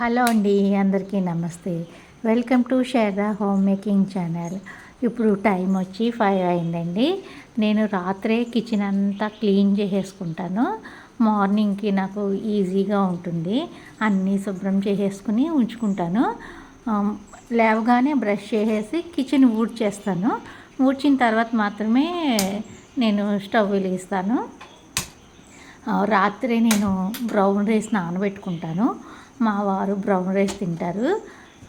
Hello అండి అందరికీ నమస్తే. Welcome to Sharada home making channel. ఇప్పుడు టైం వచ్చి ఫైవ్ అయిందండి. నేను రాత్రే కిచెన్ అంతా క్లీన్ చేసేసుకుంటాను. మార్నింగ్కి నాకు ఈజీగా ఉంటుంది. అన్నీ శుభ్రం చేసేసుకుని ఉంచుకుంటాను. లేవగానే బ్రష్ చేసేసి కిచెన్ ఊడ్చేస్తాను. ఊడ్చిన తర్వాత మాత్రమే నేను స్టవ్ వెలిగిస్తాను. రాత్రి నేను బ్రౌన్ రైస్ నానబెట్టుకుంటాను. మా వారు బ్రౌన్ రైస్ తింటారు.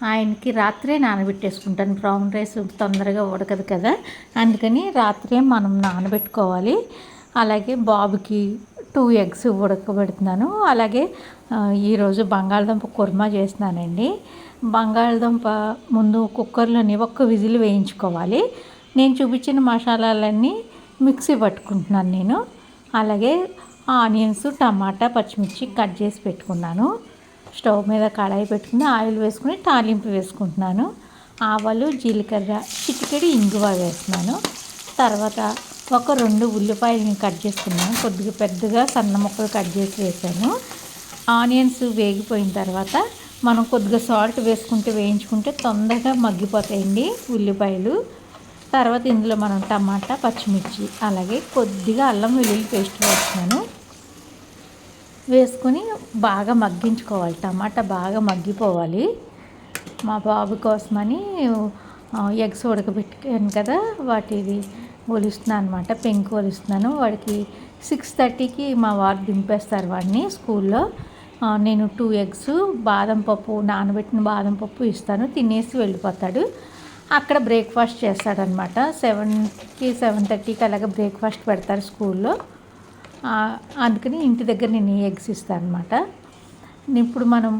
ఆయనకి రాత్రే నానబెట్టేసుకుంటాను. బ్రౌన్ రైస్ తొందరగా ఉడకదు కదా. అందుకని రాత్రే మనం నానబెట్టుకోవాలి. అలాగే బాబుకి టూ ఎగ్స్ ఉడకబెడుతున్నాను. అలాగే ఈరోజు బంగాళదుంప కుర్మా చేస్తున్నానండి. బంగాళదుంప ముందు కుక్కర్లోని ఒక్క విజిల్ వేయించుకోవాలి. నేను చూపించిన మసాలాలన్నీ మిక్సీ పట్టుకుంటున్నాను నేను. అలాగే ఆనియన్స్ టమాటా పచ్చిమిర్చి కట్ చేసి పెట్టుకున్నాను. స్టవ్ మీద కడాయి పెట్టుకుని ఆయిల్ వేసుకుని తాలింపు వేసుకుంటున్నాను. ఆవాలు జీలకర్ర చిటికెడి ఇంగువ వేస్తున్నాను. తర్వాత ఒక రెండు ఉల్లిపాయలని కట్ చేసుకున్నాను. కొద్దిగా పెద్దగా సన్న ముక్కలు కట్ చేసి వేసాను ఆనియన్స్ వేగిపోయిన తర్వాత మనం కొద్దిగా సాల్ట్ వేసుకుంటే వేయించుకుంటే తొందరగా మగ్గిపోతాయండి ఉల్లిపాయలు. తర్వాత ఇందులో మనం టమాటా పచ్చిమిర్చి అలాగే కొద్దిగా అల్లం వెల్లుల్లి పేస్ట్ వేస్తున్నాను. వేసుకొని బాగా మగ్గించుకోవాలి. టమాటా బాగా మగ్గిపోవాలి. మా బాబు కోసమని ఎగ్స్ ఉడకబెట్టాను కదా వాటిది ఒలుస్తున్నాను అనమాట పెంకు ఒలుస్తున్నాను. వాడికి సిక్స్ థర్టీకి మా వారు దింపేస్తారు వాడిని స్కూల్లో. నేను టూ ఎగ్స్ బాదం పప్పు నానబెట్టిన బాదం పప్పు ఇస్తాను. తినేసి వెళ్ళిపోతాడు. అక్కడ బ్రేక్ఫాస్ట్ చేస్తాడనమాట సెవెన్కి సెవెన్ థర్టీకి అలాగే బ్రేక్ఫాస్ట్ పెడతారు స్కూల్లో. అందుకని ఇంటి దగ్గర నేను ఈ ఎగ్స్ ఇస్తాను అనమాట ఇప్పుడు మనం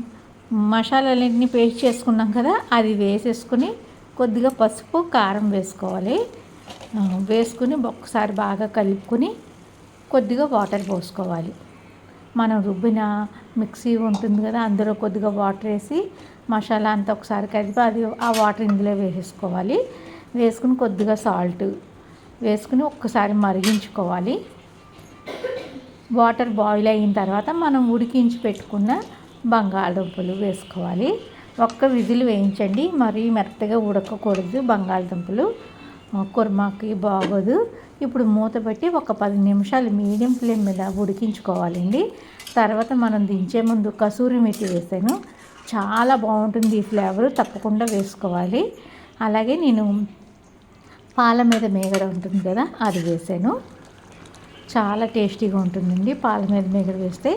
మసాలాలన్నింటినీ పేస్ట్ చేసుకున్నాం కదా అది వేసేసుకుని కొద్దిగా పసుపు కారం వేసుకోవాలి. వేసుకుని ఒక్కసారి బాగా కలుపుకొని కొద్దిగా వాటర్ పోసుకోవాలి. మనం రుబ్బిన మిక్సీ ఉంటుంది కదా అందులో కొద్దిగా వాటర్ వేసి మసాలా అంతా ఒకసారి కలిపి అది ఆ వాటర్ ఇందులో వేసేసుకోవాలి. వేసుకుని కొద్దిగా సాల్ట్ వేసుకుని ఒక్కసారి మరిగించుకోవాలి. వాటర్ బాయిల్ అయిన తర్వాత మనం ఉడికించి పెట్టుకున్న బంగాళదుంపలు వేసుకోవాలి. ఒక్క విధులు వేయించండి. మరీ మెత్తగా ఉడకకూడదు బంగాళదుంపలు. కుర్మాకి బాగోదు. ఇప్పుడు మూత పెట్టి ఒక పది నిమిషాలు మీడియం ఫ్లేమ్ మీద ఉడికించుకోవాలండి. తర్వాత మనం దించే ముందు కసూరి మెతి వేసాను. చాలా బాగుంటుంది ఈ ఫ్లేవర్. తప్పకుండా వేసుకోవాలి. అలాగే నేను పాల మీద మేగడ ఉంటుంది కదా అది వేసాను. చాలా టేస్టీగా ఉంటుందండి. పాల మీద మేగడ వేస్తే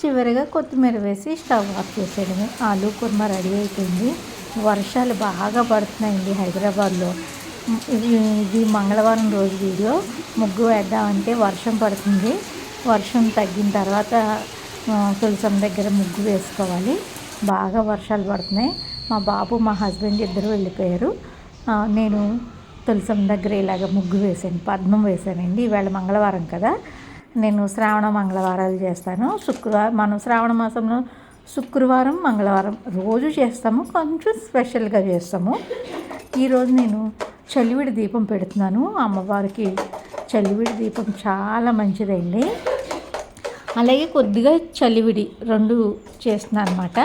చివరిగా కొత్తిమీర వేసి స్టవ్ ఆఫ్ చేసేయడమే. ఆలు కుర్మా రెడీ అయిపోయింది. వర్షాలు బాగా పడుతున్నాయండి హైదరాబాద్లో. ఇది మంగళవారం రోజు వీడియో. ముగ్గు వేద్దామంటే వర్షం పడుతుంది. వర్షం తగ్గిన తర్వాత తులసం దగ్గర ముగ్గు వేసుకోవాలి. బాగా వర్షాలు పడుతున్నాయి. మా బాబు మా హస్బెండ్ ఇద్దరు వెళ్ళిపోయారు. నేను తులసం దగ్గర ఇలాగ ముగ్గు వేసాను పద్మం వేసానండి. ఇవాళ మంగళవారం కదా. నేను శ్రావణ మంగళవారాలు చేస్తాను. శుక్రవారం మనం శ్రావణ మాసంలో శుక్రవారం మంగళవారం రోజు చేస్తాము. కొంచెం స్పెషల్గా చేస్తాము. ఈరోజు నేను చలివిడి దీపం పెడుతున్నాను. అమ్మవారికి చలివిడి దీపం చాలా మంచిదండి. అలాగే కొద్దిగా చలివిడి రెండు చేస్తున్నాను అనమాట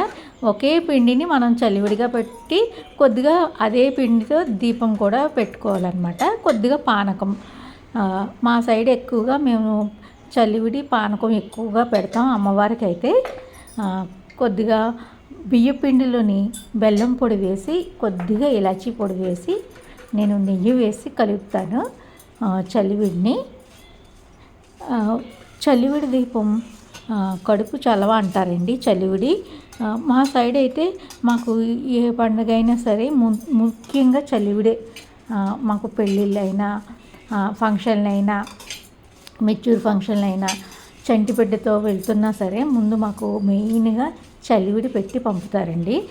ఒకే పిండిని మనం చలివిడిగా పెట్టి కొద్దిగా అదే పిండితో దీపం కూడా పెట్టుకోవాలన్నమాట. కొద్దిగా పానకం. మా సైడ్ ఎక్కువగా మేము చలివిడి పానకం ఎక్కువగా పెడతాం అమ్మవారికి అయితే కొద్దిగా బియ్య పిండిలోని బెల్లం పొడి వేసి కొద్దిగా ఇలాచీ పొడి వేసి నేను నెయ్యి వేసి కలుపుతాను చలివిడిని. చలివిడి దీపం కడుపు చలవ అంటారండి చలివిడి. మా సైడ్ అయితే మాకు ఏ పండుగ అయినా సరే ము- ముఖ్యంగా చలివిడే. మాకు పెళ్ళిళ్ళైనా ఫంక్షన్లైనా మెచ్యూర్ ఫంక్షన్లైనా అయినా వెళ్తున్నా సరే ముందు మాకు మెయిన్గా చలివిడి పెట్టి పంపుతారండి.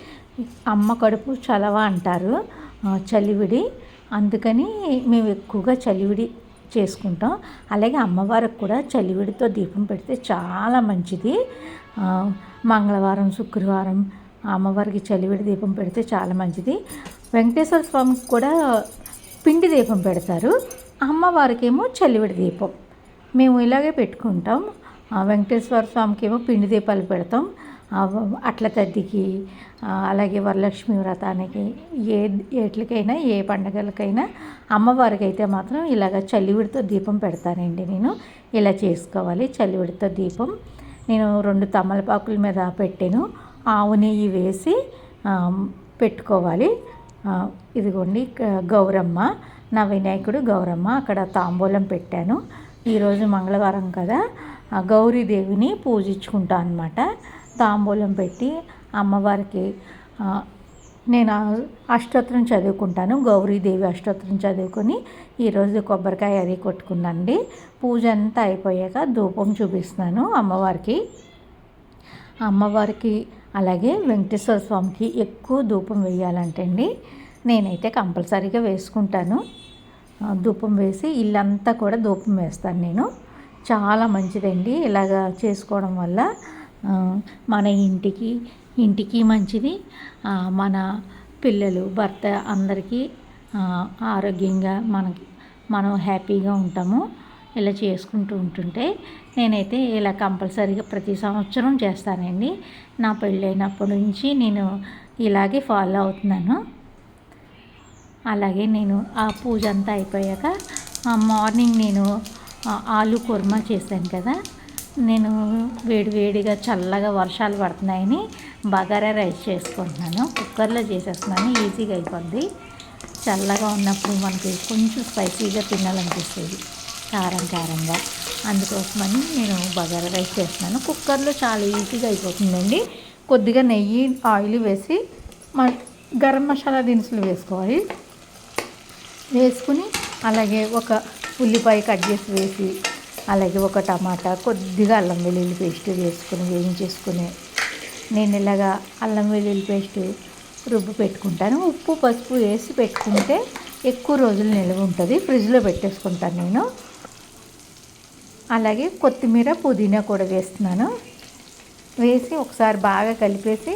అమ్మ కడుపు చలవ అంటారు చలివిడి. అందుకని మేము ఎక్కువగా చలివిడి చేసుకుంటాం. అలాగే అమ్మవారికి కూడా చలివిడితో దీపం పెడితే చాలా మంచిది. మంగళవారం శుక్రవారం అమ్మవారికి చలివిడి దీపం పెడితే చాలా మంచిది. వెంకటేశ్వర స్వామికి కూడా పిండి దీపం పెడతారు. అమ్మవారికి ఏమో చలివిడి దీపం. మేము ఇలాగే పెట్టుకుంటాం. వెంకటేశ్వర స్వామికి ఏమో పిండి దీపాలు పెడతాం. అట్ల తద్దికి అలాగే వరలక్ష్మి వ్రతానికి ఏ ఏట్లకైనా ఏ పండగలకైనా అమ్మవారికి అయితే మాత్రం ఇలాగ చలివిడితో దీపం పెడతానండి నేను. ఇలా చేసుకోవాలి చలివిడితో దీపం. నేను రెండు తమలపాకుల మీద పెట్టాను. ఆవు నెయ్యి వేసి పెట్టుకోవాలి. ఇదిగోండి గౌరమ్మ నా వినాయకుడు గౌరమ్మ అక్కడ తాంబూలం పెట్టాను. ఈరోజు మంగళవారం కదా గౌరీదేవిని పూజించుకుంటా అనమాట తాంబూలం పెట్టి అమ్మవారికి నేను అష్టోత్తరం చదువుకుంటాను. గౌరీదేవి అష్టోత్తరం చదువుకొని ఈరోజు కొబ్బరికాయ అది కొట్టుకుందండి. పూజ అంతా అయిపోయాక ధూపం చూపిస్తున్నాను అమ్మవారికి. అమ్మవారికి అలాగే వెంకటేశ్వర స్వామికి ఎక్కువ ధూపం వేయాలంటే అండి నేనైతే కంపల్సరీగా వేసుకుంటాను. ధూపం వేసి ఇల్లంతా కూడా ధూపం వేస్తాను నేను. చాలా మంచిదండి ఇలాగ చేసుకోవడం వల్ల. మన ఇంటికి ఇంటికి మంచిది. మన పిల్లలు భర్త అందరికీ ఆరోగ్యంగా మనకి మనం హ్యాపీగా ఉంటాము. ఇలా చేసుకుంటూ ఉంటుంటే నేనైతే ఇలా కంపల్సరీగా ప్రతి సంవత్సరం చేస్తానండి. నా పెళ్ళైనప్పటి నుంచి నేను ఇలాగే ఫాలో అవుతున్నాను. అలాగే నేను ఆ పూజ అంతా అయిపోయాక మార్నింగ్ నేను ఆలు కుర్మా చేశాను కదా. నేను వేడి వేడిగా చల్లగా వర్షాలు పడుతున్నాయని బగారా రైస్ చేసుకుంటున్నాను. కుక్కర్లో చేసేస్తున్నాను. ఈజీగా అయిపోద్ది. చల్లగా ఉన్నప్పుడు మనకి కొంచెం స్పైసీగా తినాలనిపిస్తుంది. కారం కారంగా. అందుకోసమని నేను బగారా రైస్ చేస్తున్నాను. కుక్కర్లో చాలా ఈజీగా అయిపోతుందండి. కొద్దిగా నెయ్యి ఆయిల్ వేసి మ గరం మసాలా దినుసులు వేసుకోవాలి. వేసుకుని అలాగే ఒక ఉల్లిపాయ కట్ చేసి వేసి అలాగే ఒక టమాటా కొద్దిగా అల్లం వెల్లుల్లి పేస్ట్ వేసుకుని వేయించేసుకుని నేను ఇలాగా అల్లం వెల్లుల్లి పేస్ట్ రుబ్బు పెట్టుకుంటాను. ఉప్పు పసుపు వేసి పెట్టుకుంటే ఎక్కువ రోజులు నిల్వ ఉంటుంది. ఫ్రిడ్జ్లో పెట్టేసుకుంటాను నేను. అలాగే కొత్తిమీర పుదీనా కూడా వేస్తున్నాను. వేసి ఒకసారి బాగా కలిపేసి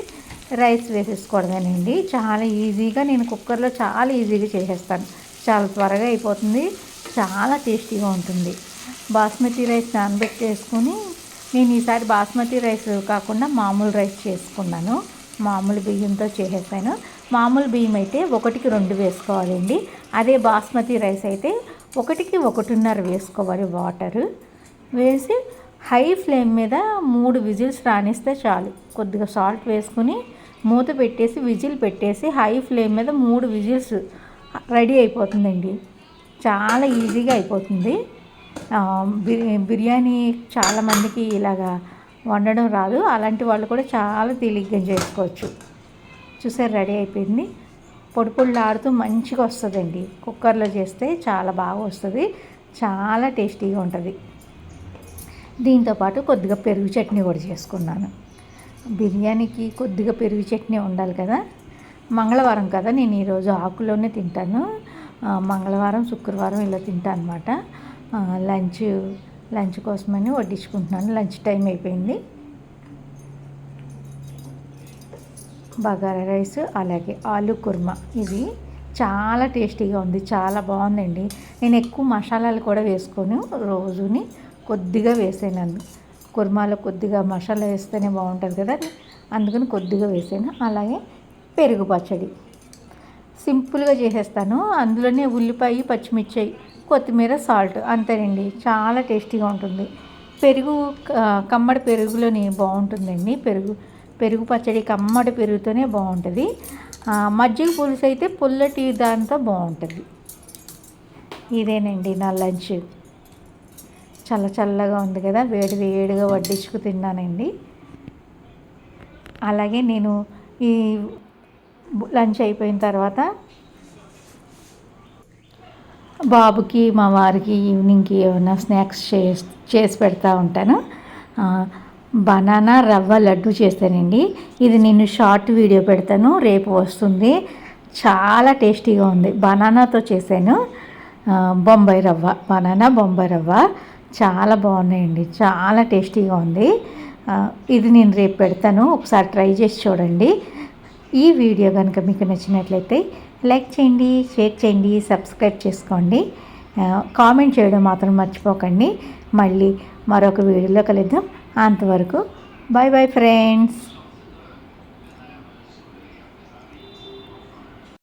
రైస్ వేసేసుకోవడమేనండి. చాలా ఈజీగా నేను కుక్కర్లో చాలా ఈజీగా చేసేస్తాను. చాలా త్వరగా అయిపోతుంది. చాలా టేస్టీగా ఉంటుంది. బాస్మతి రైస్ నానబెట్టేసుకుని నేను ఈసారి బాస్మతి రైస్ కాకుండా మామూలు రైస్ చేసుకున్నాను. మామూలు బియ్యంతో చేసేసాను. మామూలు బియ్యం అయితే ఒకటికి రెండు వేసుకోవాలండి. అదే బాస్మతి రైస్ అయితే ఒకటికి ఒకటిన్నర వేసుకోవాలి వాటరు. వేసి హై ఫ్లేమ్ మీద మూడు విజిల్స్ రానిస్తే చాలు. కొద్దిగా సాల్ట్ వేసుకుని మూత పెట్టేసి విజిల్ పెట్టేసి హై ఫ్లేమ్ మీద మూడు విజిల్స్ రెడీ అయిపోతుందండి. చాలా ఈజీగా అయిపోతుంది. బిర్యానీ చాలామందికి ఇలాగా వండడం రాదు. అలాంటి వాళ్ళు కూడా చాలా తేలిగ్గా చేసుకోవచ్చు. చూసారు రెడీ అయిపోయింది. పొడి పొడిలాడుతూ మంచిగా వస్తుందండి. కుక్కర్లో చేస్తే చాలా బాగా వస్తుంది. చాలా టేస్టీగా ఉంటుంది. దీంతోపాటు కొద్దిగా పెరుగు చట్నీ కూడా చేసుకున్నాను. బిర్యానీకి కొద్దిగా పెరుగు చట్నీ ఉండాలి కదా. మంగళవారం కదా నేను ఈరోజు ఆకులోనే తింటాను. మంగళవారం శుక్రవారం ఇలా తింటాను అనమాట లంచ్ లంచ్ కోసమని వడ్డించుకుంటున్నాను. లంచ్ టైం అయిపోయింది. బగారా రైస్ అలాగే ఆలు కుర్మా. ఇది చాలా టేస్టీగా ఉంది. చాలా బాగుందండి. నేను ఎక్కువ మసాలాలు కూడా వేసుకోను. రోజుని కొద్దిగా వేసాను కుర్మాలో కొద్దిగా మసాలా వేస్తేనే బాగుంటుంది కదా అందుకని కొద్దిగా వేసాను. అలాగే పెరుగు పచ్చడి. సింపుల్గా చేసేస్తాను. అందులోనే ఉల్లిపాయ పచ్చిమిర్చి కొత్తిమీర సాల్ట్ అంతేనండి. చాలా టేస్టీగా ఉంటుంది. పెరుగు కమ్మడి పెరుగులోని బాగుంటుందండి. పెరుగు పెరుగు పచ్చడి కమ్మడి పెరుగుతోనే బాగుంటుంది. మజ్జిగ పులుసు అయితే పుల్లటి దాంతో బాగుంటుంది. ఇదేనండి నా లంచ్. చల్ల చల్లగా ఉంది కదా వేడి వేడిగా వడ్డించుకు తిన్నానండి. అలాగే నేను ఈ లంచ్ అయిపోయిన తర్వాత బాబుకి మా వారికి ఈవినింగ్కి ఏమైనా స్నాక్స్ చేసి చేసి పెడతా ఉంటాను. బనానా రవ్వ లడ్డు చేస్తానండి. ఇది నేను షార్ట్ వీడియో పెడతాను రేపు వస్తుంది. చాలా టేస్టీగా ఉంది. బనానాతో చేశాను. బొంబాయి రవ్వ బనానా బొంబాయి రవ్వ. చాలా బాగున్నాయండి. చాలా టేస్టీగా ఉంది. ఇది నేను రేపు పెడతాను. ఒకసారి ట్రై చేసి చూడండి. ఈ వీడియో కనుక మీకు నచ్చినట్లయితే లైక్ చేయండి షేర్ చేయండి సబ్స్క్రైబ్ చేసుకోండి. కామెంట్ చేయడం మాత్రం మర్చిపోకండి. మళ్ళీ మరొక వీడియోలో కలుద్దాం. అంతవరకు బాయ్ బాయ్ ఫ్రెండ్స్.